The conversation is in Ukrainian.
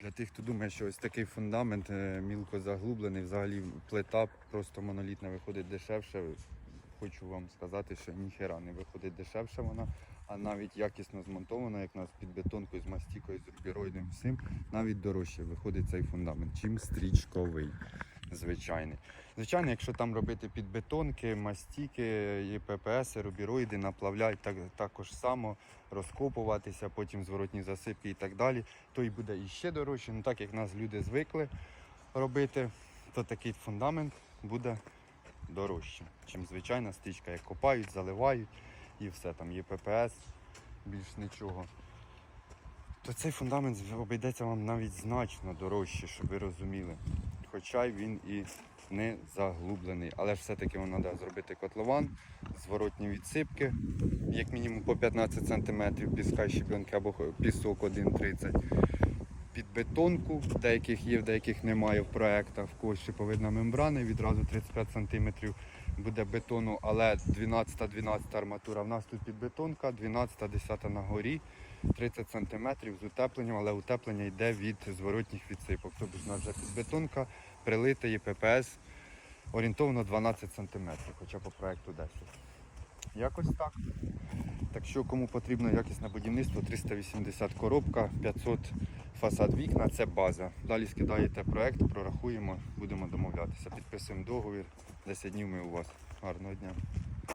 Для тих, хто думає, що ось такий фундамент е, мілко заглублений, взагалі плита просто монолітна виходить дешевше. Хочу вам сказати, що ніхера не виходить дешевше вона, а навіть якісно змонтована, як нас під бетонкою, з мастікою, з рубіроїдом, всім, навіть дорожче виходить цей фундамент, чим стрічковий. Звичайний. Звичайно, якщо там робити під бетонки, мастіки, ЄППС, рубіроїди, наплавляють так, також само, розкопуватися, потім зворотні засипки і так далі, то і буде іще дорожче. Ну так як нас люди звикли робити, то такий фундамент буде дорожче, чим звичайна стрічка, як копають, заливають і все там є ППС, більш нічого. То цей фундамент обійдеться вам навіть значно дорожче, щоб ви розуміли. Хоча він і не заглублений. Але ж все-таки вам треба зробити котлован, зворотні відсипки, як мінімум по 15 см піска щебенки або пісок 1,30 під бетонку, деяких є, в деяких немає в проєктах, в когось шиповидна мембрана, і відразу 35 см буде бетону, але 12-12 арматура. В нас тут підбетонка, 12-10 на горі, 30 см з утепленням, але утеплення йде від зворотніх відсипок. Тобто в нас вже підбетонка, прилита і ППС орієнтовно 12 см, хоча по проєкту 10 Якось так. Так що кому потрібно якісне будівництво, 380 коробка, 500 фасад вікна, це база. Далі скидаєте проект, прорахуємо, будемо домовлятися. Підписуємо договір. 10 днів ми у вас. Гарного дня.